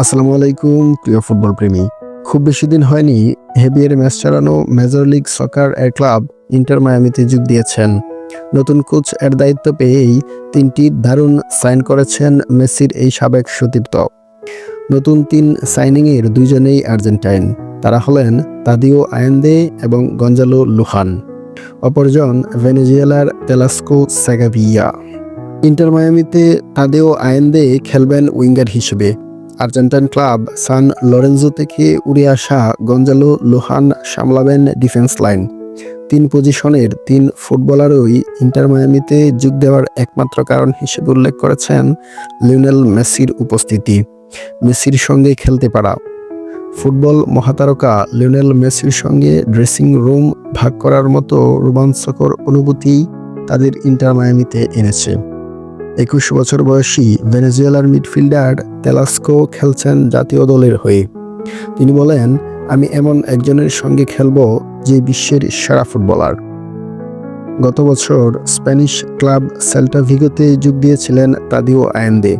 আসসালামু আলাইকুম, প্রিয় ফুটবল প্রেমী। খুব বেশি দিন হয়নি হেবিয়ের ম্যাচ চালানো মেজর লিগ সকার এর ক্লাব ইন্টার মায়ামিতে যোগ দিয়েছেন। নতুন কোচ এর দায়িত্ব পেয়েই তিনটি দারুণ সাইন করেছেন মেসির এই সাবেক সতীর্থ। নতুন তিন সাইনিংয়ের দুইজনেই আর্জেন্টাইন। তারা হলেন তাদিও আয়েন্দে এবং গঞ্জালো লুহান। অপরজন ভেনেজুয়েলার তেলাস্কো সেগাভিয়া। ইন্টার মায়ামিতে তাদেও আয়েন্দে খেলবেন উইঙ্গার হিসেবে। আর্জেন্টাইন ক্লাব সান লরেন্জো থেকে উড়ে আসা গঞ্জালো লোহান সামলাবেন ডিফেন্স লাইন। তিন পজিশনের তিন ফুটবলারই ইন্টার মায়ামিতে যোগ দেওয়ার একমাত্র কারণ হিসেবে উল্লেখ করেছেন লিওনেল মেসির উপস্থিতি। মেসির সঙ্গে খেলতে পারা। ফুটবল মহাতারকা লিওনেল মেসির সঙ্গে ড্রেসিং রুম ভাগ করার মতো রোমাঞ্চকর অনুভূতি তাদের ইন্টার মায়ামিতে এনেছে। একুশ বছর বয়সী ভেনেজুয়েলার মিডফিল্ডার তেলাস্কো খেলছেন জাতীয় দলের হয়ে। তিনি বলেন, আমি এমন একজনের সঙ্গে খেলব যে বিশ্বের সেরা ফুটবলার। গত বছর স্প্যানিশ ক্লাব সেল্টা ভিগোতে যোগ দিয়েছিলেন তাদিও আয়েন্দে।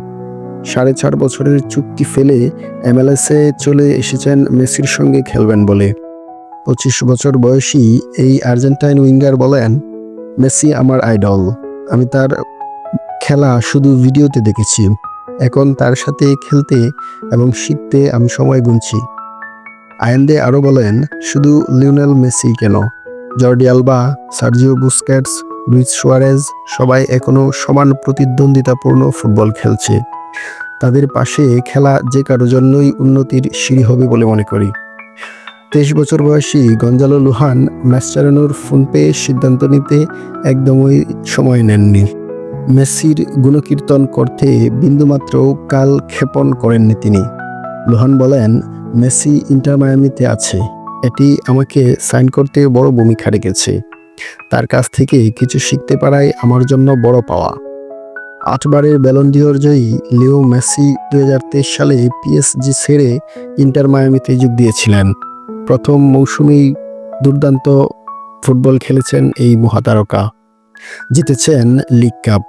সাড়ে চার বছরের চুক্তি ফেলে এমএলএসে চলে এসেছেন মেসির সঙ্গে খেলবেন বলে। পঁচিশ বছর বয়সী এই আর্জেন্টাইন উইঙ্গার বলেন, মেসি আমার আইডল। আমি তার খেলা শুধু ভিডিওতে দেখেছি। এখন তার সাথে খেলতে এবং শিখতে আমি সময় গুনছি। আয়েন্দে আরও বলেন, শুধু লিওনেল মেসি কেন? Jordi Alba, Sergio Busquets, Luis Suarez সবাই এখনও সমান প্রতিদ্বন্দ্বিতাপূর্ণ ফুটবল খেলছে। তাদের পাশে খেলা যে কারও জন্যই উন্নতির সিঁড়ি হবে বলে মনে করি। তেইশ বছর বয়সী গঞ্জালো লুহান ম্যাচ চালানোর ফোন পেয়ে সিদ্ধান্ত নিতে একদমই সময় নেননি। মেসির গুণকীর্তন করতে বিন্দুমাত্র কাল ক্ষেপণ করেননি তিনি। লোহান বলেন, মেসি ইন্টার মায়ামিতে আছে। এটি আমাকে সাইন করতে বড় ভূমিকা রেখেছে তার কাছ থেকে কিছু শিখতে পারাই আমার জন্য বড় পাওয়া। আটবারের ব্যালন্ডিওর জয়ী লিও মেসি দুই হাজার তেইশ সালে পিএসজি ছেড়ে ইন্টার মায়ামিতে যোগ দিয়েছিলেন। প্রথম মৌসুমেই দুর্দান্ত ফুটবল খেলেছেন এই মহাতারকা। জিতেছেন লিগ কাপ।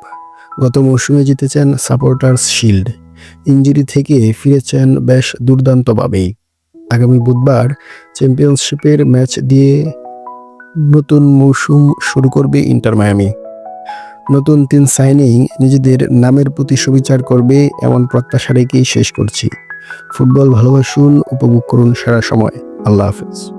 গত মৌসুমে জিতেছেন সাপোর্টার্স শিল্ড। ইঞ্জুরি থেকে ফিরেছেন বেশ দুর্দান্তভাবেই আগামী বুধবার চ্যাম্পিয়নশিপের ম্যাচ দিয়ে নতুন মৌসুম শুরু করবে ইন্টার মায়ামি। নতুন তিন সাইনিং নিজেদের নামের প্রতি সুবিচার করবে এমন প্রত্যাশা রেখেই শেষ করছি। ফুটবল ভালোবাসুন, উপভোগ করুন সারা সময়। আল্লাহ হাফেজ।